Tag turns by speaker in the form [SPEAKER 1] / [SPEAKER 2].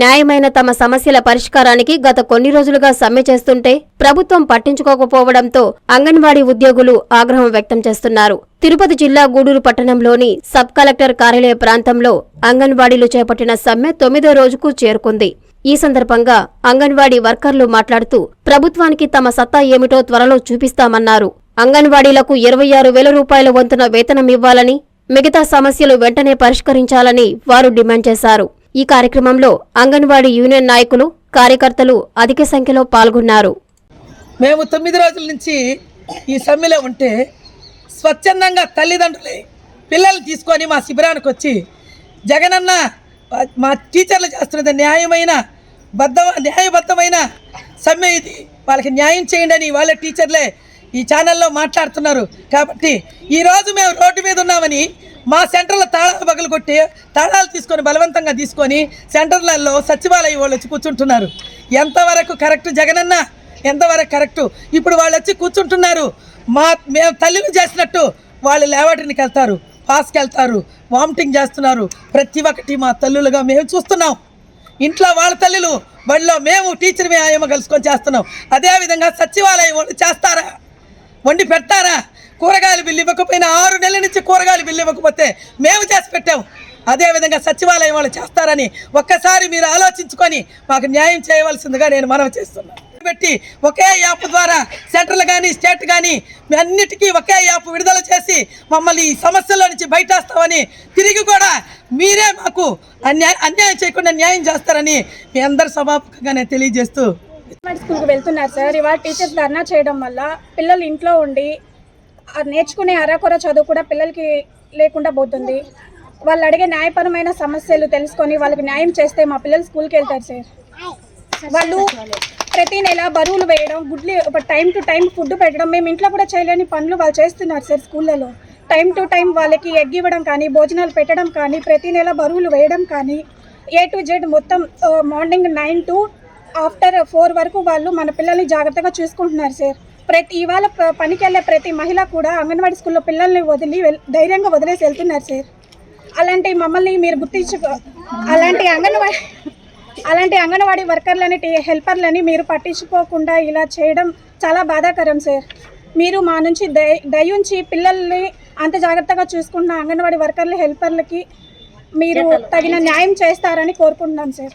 [SPEAKER 1] న్యాయమైన తమ సమస్యల పరిష్కారానికి గత కొన్ని రోజులుగా సమ్మె చేస్తుంటే ప్రభుత్వం పట్టించుకోకపోవడంతో అంగన్వాడీ ఉద్యోగులు ఆగ్రహం వ్యక్తం చేస్తున్నారు. తిరుపతి జిల్లా గూడూరు పట్టణంలోని సబ్ కలెక్టర్ కార్యాలయ ప్రాంతంలో అంగన్వాడీలు చేపట్టిన సమ్మె తొమ్మిదో రోజుకు చేరుకుంది. ఈ సందర్భంగా అంగన్వాడీ వర్కర్లు మాట్లాడుతూ ప్రభుత్వానికి తమ సత్తా ఏమిటో త్వరలో చూపిస్తామన్నారు. అంగన్వాడీలకు ఇరవై ఆరు వేల రూపాయల వంతున వేతనం ఇవ్వాలని మిగతా సమస్యలు వెంటనే పరిష్కరించాలని వారు డిమాండ్ చేశారు. ఈ కార్యక్రమంలో అంగన్వాడీ యూనియన్ నాయకులు కార్యకర్తలు అధిక సంఖ్యలో పాల్గొన్నారు.
[SPEAKER 2] మేము తొమ్మిది రోజుల నుంచి ఈ సమ్మెలో ఉంటే స్వచ్ఛందంగా తల్లిదండ్రులే పిల్లలు తీసుకొని మా శిబిరానికి వచ్చి జగనన్న మా టీచర్లు చేస్తున్నది న్యాయమైన బద్ధ న్యాయబద్ధమైన సమ్మె ఇది. వాళ్ళకి న్యాయం చేయండి అని వాళ్ళ టీచర్లే ఈ ఛానల్లో మాట్లాడుతున్నారు. కాబట్టి ఈరోజు మేము రోడ్డు మీద ఉన్నామని మా సెంటర్లో తాళాలు పగలు కొట్టి తాళాలు తీసుకొని బలవంతంగా తీసుకొని సెంటర్లలో సచివాలయం వాళ్ళు వచ్చి కూర్చుంటున్నారు. ఎంతవరకు కరెక్ట్ జగనన్న? ఎంతవరకు కరెక్టు? ఇప్పుడు వాళ్ళు వచ్చి కూర్చుంటున్నారు. మా మేము తల్లిని చేసినట్టు వాళ్ళు లేవాటినికి వెళ్తారు పాస్కి వెళ్తారు వామిటింగ్ చేస్తున్నారు. ప్రతి ఒక్కటి మా తల్లులుగా మేము చూస్తున్నాం. ఇంట్లో వాళ్ళ తల్లులు బడిలో మేము టీచర్ మేము ఆయమ్మ కలుసుకొని చేస్తున్నాం. అదేవిధంగా సచివాలయం వాళ్ళు చేస్తారా? వండి పెడతారా? కూరగాయలు బిల్లు ఇవ్వకపోయినా ఆరు నెలల నుంచి కూరగాయలు బిల్లు ఇవ్వకపోతే మేము చేసి పెట్టాము అదేవిధంగా సచివాలయం వాళ్ళు చేస్తారని ఒక్కసారి మీరు ఆలోచించుకొని మాకు న్యాయం చేయవలసిందిగా నేను మనవి చేస్తున్నాను పెట్టి ఒకే యాప్ ద్వారా సెంట్రల్ కానీ స్టేట్ కానీ మీ అన్నిటికీ ఒకే యాప్ విడుదల చేసి మమ్మల్ని ఈ సమస్యల నుంచి బయటేస్తామని తిరిగి కూడా మీరే మాకు అన్యాయం అన్యాయం చేయకుండా న్యాయం చేస్తారని మీ అందరి సభాముఖంగా నేను తెలియజేస్తూ
[SPEAKER 3] స్కూల్కి వెళ్తున్నారు సార్. ఇవాళ టీచర్స్ ధర్నా చేయడం వల్ల పిల్లలు ఇంట్లో ఉండి నేర్చుకునే అరకొర చదువు కూడా పిల్లలకి లేకుండా పోతుంది. వాళ్ళు అడిగే న్యాయపరమైన సమస్యలు తెలుసుకొని వాళ్ళకి న్యాయం చేస్తే మా పిల్లలు స్కూల్కి వెళ్తారు సార్. వాళ్ళు ప్రతి నెల బరువులు వేయడం గుడ్లు ఒక టైం టు టైం ఫుడ్ పెట్టడం మేము ఇంట్లో కూడా చేయలేని పనులు వాళ్ళు చేస్తున్నారు సార్ స్కూళ్ళలో. టైం టు టైం వాళ్ళకి ఎగ్ ఇవ్వడం కానీ భోజనాలు పెట్టడం కానీ ప్రతి నెల బరువులు వేయడం కానీ ఏ టు జెడ్ మొత్తం morning nine to after four వరకు వాళ్ళు మన పిల్లల్ని జాగ్రత్తగా చూసుకుంటున్నారు సార్. ప్రతి ఇవాళ పనికి వెళ్ళే ప్రతి మహిళ కూడా అంగన్వాడీ స్కూల్లో పిల్లల్ని వదిలి ధైర్యంగా వదిలేసి వెళ్తున్నారు సార్. అలాంటి మమ్మల్ని మీరు గుర్తించుకో అలాంటి అంగన్వాడీ అలాంటి అంగన్వాడీ వర్కర్లని హెల్పర్లని మీరు పట్టించుకోకుండా ఇలా చేయడం చాలా బాధాకరం సార్. మీరు మా నుంచి దయ దయుంచి పిల్లల్ని అంత జాగ్రత్తగా చూసుకున్న అంగన్వాడీ వర్కర్లు హెల్పర్లకి మీరు తగిన న్యాయం చేస్తారని కోరుకుంటున్నాం సార్.